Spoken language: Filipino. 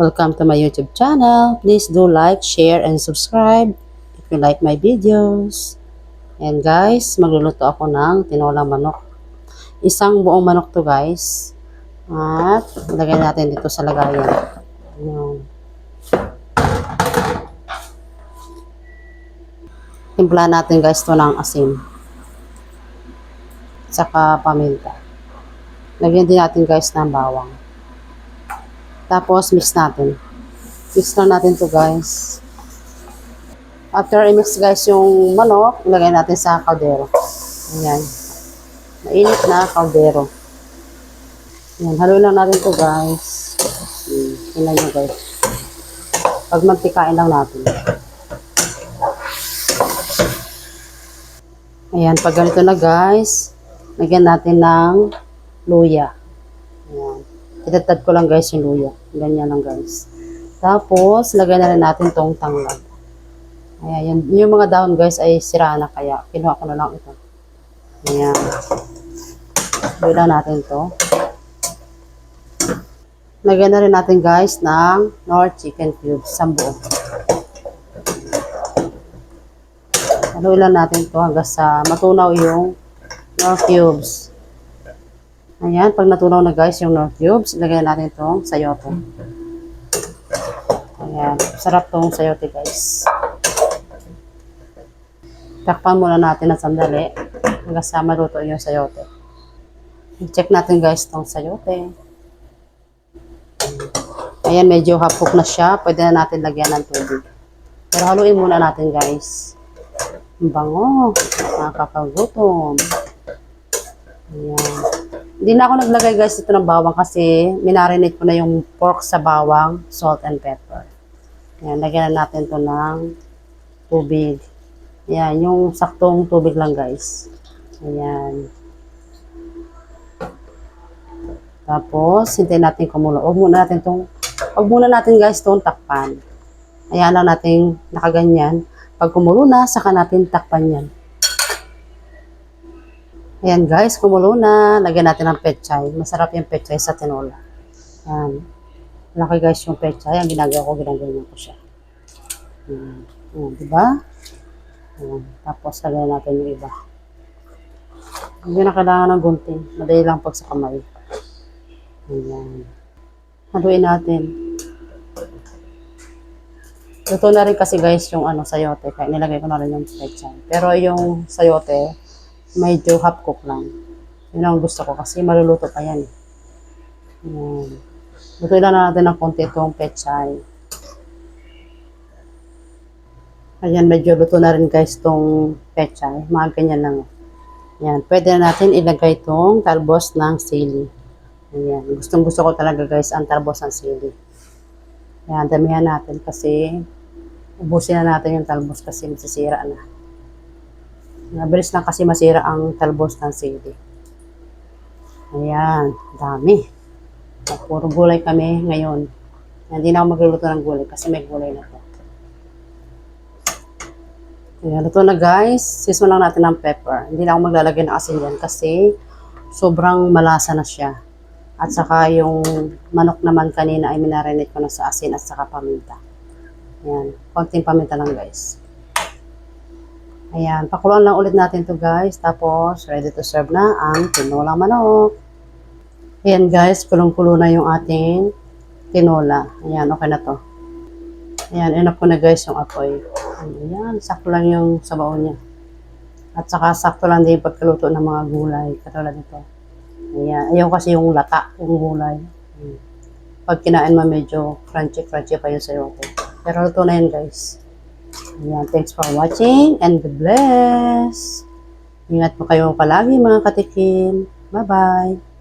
Welcome to my YouTube channel. Please do like, share, and subscribe if you like my videos. And guys, magluluto ako ng tinolang manok. Isang buong manok to guys. At lagay natin dito sa lagayan. Ayan. Timpla natin guys to ng asin. Saka paminta. Lagyan din natin guys ng bawang. Tapos, mix natin. Mix na natin to guys. After i-mix guys yung manok, ilagay natin sa kaldero. Ayan. Mainit na kaldero. Ayan, haluin lang natin to guys. Hmm, Tingnan nyo guys. Pag mantikain lang natin. Ayan, pag ganito na guys, lagyan natin ng luya. Itatad ko lang guys yung luya. Ganyan lang guys. Tapos, lagay na rin natin tong tanglad. Ayan, yung, yung mga dahon guys ay sira na kaya kinuha ko na lang ito. Ayan. Lang natin to. Lagyan na rin natin guys ng Nor chicken cubes. Sambuo. Haluin lang natin to hanggang sa matunaw yung Nor cubes. Ayan, pag natunaw na guys yung Nor cubes, ilagay natin itong sayote. Ayan, sarap tong sayote guys. Takpan muna natin ng sandali hanggang sa maluto yung sayote. Check natin guys tong sayote. Ayan, medyo hapok na siya. Pwede na natin lagyan ng tubig. Pero haluin muna natin guys. Ang bango. Nakakagutom. Ayan. Hindi na ako naglagay guys ito ng bawang kasi minarinate ko na yung pork sa bawang, salt and pepper. Ayan, lagyan na natin to ng tubig. Ayan, yung saktong tubig lang guys. Ayan. Tapos, hintayin natin kumulo. Huwag muna natin tong, huwag muna natin guys tong takpan. Ayan lang natin nakaganyan. Pag kumulo na, saka natin takpan yan. Ayan guys, kumulo na. Lagyan natin ng pechay. Masarap yung pechay sa tinola. Ayan. Laki guys yung pechay. Ang ginagawa ko, ginagawa ko siya. Ayan. Ayan, diba? Ayan. Tapos lagyan natin yung iba. Hindi na kailangan ng gunting. Madali lang pag sa kamay. Ayan. Haluin natin. Luto na rin kasi guys yung ano, sayote. Kaya nilagay ko na rin yung pechay. Pero yung sayote, medyo half cook lang. Yun ang gusto ko kasi maluluto pa yan. Ayan. Luto lang natin ng konti itong pechay. Ayan, medyo luto na rin guys itong pechay. Mga ganyan lang. Ayan, pwede na natin ilagay itong talbos ng sili. Ayan, gustong gusto ko talaga guys ang talbos ng sili. Ayan, damihan natin kasi ubusin na natin yung talbos kasi masisira na. Mabilis na kasi masira ang talbos ng sili. Ayan, dami. Puro gulay kami ngayon. Hindi na ako magluluto ng gulay kasi may gulay na to. Ayan, luto na guys. Sismo lang natin ng pepper. Hindi na ako maglalagay ng asin yan kasi sobrang malasa na siya. At saka yung manok naman kanina ay minarinate ko na sa asin at saka paminta. Ayan, konting paminta lang guys. Ayan, pakuluan lang ulit natin to guys. Tapos, ready to serve na ang tinolang manok. Ayan guys, kulong-kulo na yung ating tinola. Ayan, okay na to. Ayan, enough ko na guys yung apoy. Ayan, sakto lang yung sabaw niya. At saka sakto lang din yung pagkaluto ng mga gulay. Katulad nito. Ayan, ayaw kasi yung lata, yung gulay. Pag kinain mo, medyo crunchy-crunchy pa yung sayote. Pero luto na yan guys. Ayan, thanks for watching and God bless. Ingat po kayo palagi mga katikin. Bye-bye.